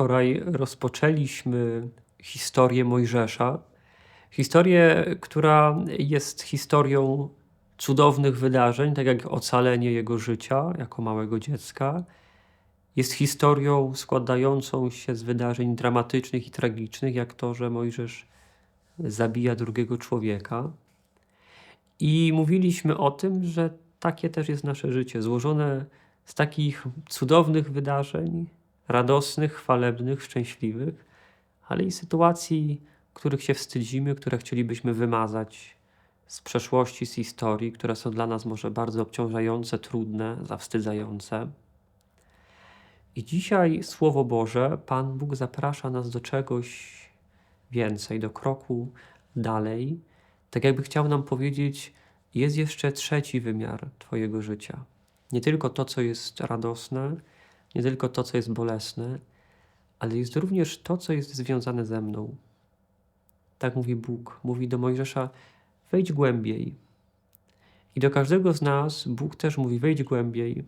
Wczoraj rozpoczęliśmy historię Mojżesza. Historię, która jest historią cudownych wydarzeń, tak jak ocalenie jego życia jako małego dziecka. Jest historią składającą się z wydarzeń dramatycznych i tragicznych, jak to, że Mojżesz zabija drugiego człowieka. I mówiliśmy o tym, że takie też jest nasze życie, złożone z takich cudownych wydarzeń, radosnych, chwalebnych, szczęśliwych, ale i sytuacji, których się wstydzimy, które chcielibyśmy wymazać z przeszłości, z historii, które są dla nas może bardzo obciążające, trudne, zawstydzające. I dzisiaj Słowo Boże, Pan Bóg zaprasza nas do czegoś więcej, do kroku dalej. Tak jakby chciał nam powiedzieć, jest jeszcze trzeci wymiar Twojego życia. Nie tylko to, co jest radosne, nie tylko to, co jest bolesne, ale jest również to, co jest związane ze mną. Tak mówi Bóg. Mówi do Mojżesza: wejdź głębiej. I do każdego z nas Bóg też mówi: wejdź głębiej.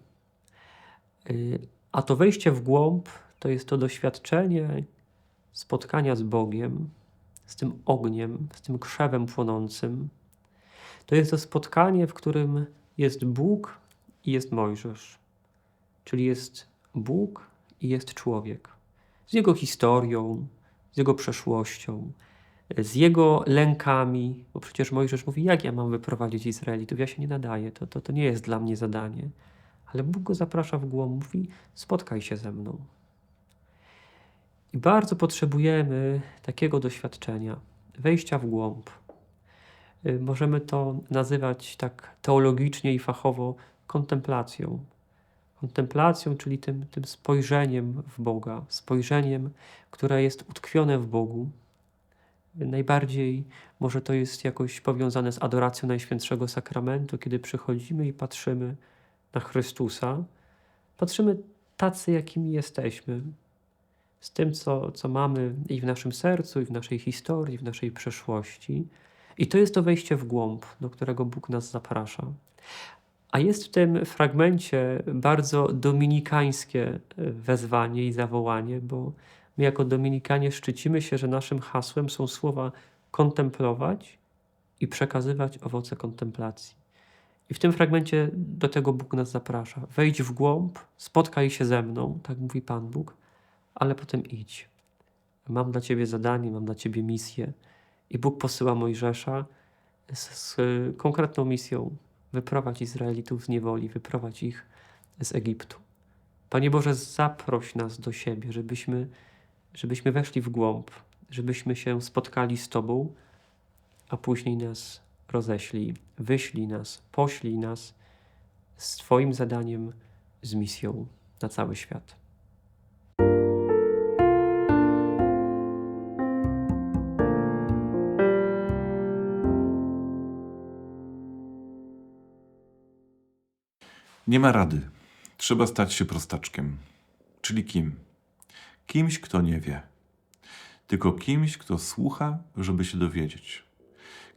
Y, a to wejście w głąb to jest to doświadczenie spotkania z Bogiem, z tym ogniem, z tym krzewem płonącym. To jest to spotkanie, w którym jest Bóg i jest Mojżesz. Czyli jest Bóg i jest człowiek. Z jego historią, z jego przeszłością, z jego lękami, bo przecież Mojżesz mówi, jak ja mam wyprowadzić Izraelitów, ja się nie nadaję, to, to, to nie jest dla mnie zadanie. Ale Bóg go zaprasza w głąb, mówi, spotkaj się ze mną. I bardzo potrzebujemy takiego doświadczenia, wejścia w głąb. Y, możemy to nazywać tak teologicznie i fachowo kontemplacją. Kontemplacją, czyli tym, tym spojrzeniem w Boga, spojrzeniem, które jest utkwione w Bogu. Najbardziej może to jest jakoś powiązane z adoracją Najświętszego Sakramentu, kiedy przychodzimy i patrzymy na Chrystusa, patrzymy tacy, jakimi jesteśmy, z tym, co, co mamy i w naszym sercu, i w naszej historii, w naszej przeszłości. I to jest to wejście w głąb, do którego Bóg nas zaprasza. A jest w tym fragmencie bardzo dominikańskie e, wezwanie i zawołanie, bo my jako dominikanie szczycimy się, że naszym hasłem są słowa kontemplować i przekazywać owoce kontemplacji. I w tym fragmencie do tego Bóg nas zaprasza. Wejdź w głąb, spotkaj się ze mną, tak mówi Pan Bóg, ale potem idź. Mam dla Ciebie zadanie, mam dla Ciebie misję. I Bóg posyła Mojżesza z, z konkretną misją wyprowadź Izraelitów z niewoli, wyprowadź ich z Egiptu. Panie Boże, zaproś nas do siebie, żebyśmy, żebyśmy weszli w głąb, żebyśmy się spotkali z Tobą, a później nas roześlij, wyślij nas, poślij nas z Twoim zadaniem, z misją na cały świat. Nie ma rady. Trzeba stać się prostaczkiem. Czyli kim? Kimś, kto nie wie. Tylko kimś, kto słucha, żeby się dowiedzieć.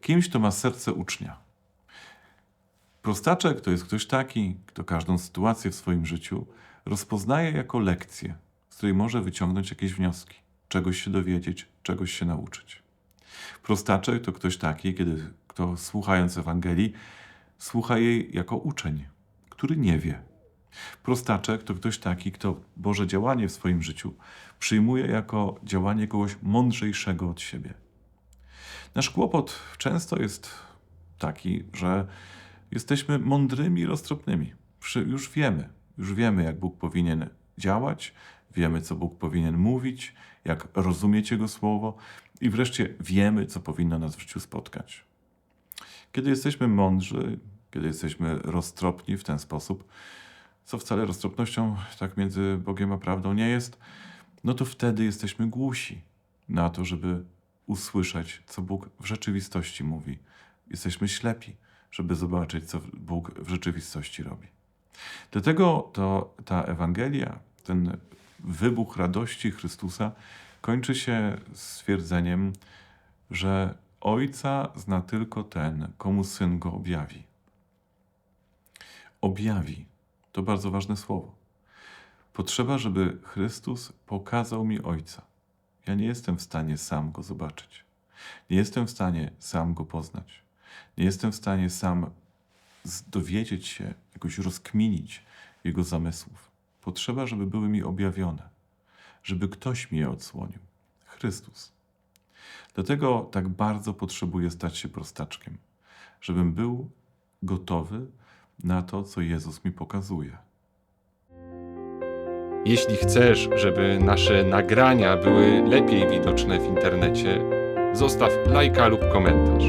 Kimś, kto ma serce ucznia. Prostaczek to jest ktoś taki, kto każdą sytuację w swoim życiu rozpoznaje jako lekcję, z której może wyciągnąć jakieś wnioski, czegoś się dowiedzieć, czegoś się nauczyć. Prostaczek to ktoś taki, kiedy kto słuchając Ewangelii, słucha jej jako uczeń, który nie wie. Prostaczek to ktoś taki, kto Boże działanie w swoim życiu przyjmuje jako działanie kogoś mądrzejszego od siebie. Nasz kłopot często jest taki, że jesteśmy mądrymi i roztropnymi. Już wiemy, już wiemy, jak Bóg powinien działać, wiemy, co Bóg powinien mówić, jak rozumieć Jego słowo i wreszcie wiemy, co powinno nas w życiu spotkać. Kiedy jesteśmy mądrzy, kiedy jesteśmy roztropni w ten sposób, co wcale roztropnością tak między Bogiem a prawdą nie jest, no to wtedy jesteśmy głusi na to, żeby usłyszeć, co Bóg w rzeczywistości mówi. Jesteśmy ślepi, żeby zobaczyć, co Bóg w rzeczywistości robi. Dlatego to ta Ewangelia, ten wybuch radości Chrystusa kończy się stwierdzeniem, że Ojca zna tylko ten, komu Syn go objawi objawi. To bardzo ważne słowo. Potrzeba, żeby Chrystus pokazał mi Ojca. Ja nie jestem w stanie sam go zobaczyć. Nie jestem w stanie sam go poznać. Nie jestem w stanie sam dowiedzieć się, jakoś rozkminić jego zamysłów. Potrzeba, żeby były mi objawione, żeby ktoś mi je odsłonił. Chrystus. Dlatego tak bardzo potrzebuję stać się prostaczkiem, żebym był gotowy na to, co Jezus mi pokazuje. Jeśli chcesz, żeby nasze nagrania były lepiej widoczne w internecie, zostaw lajka lub komentarz.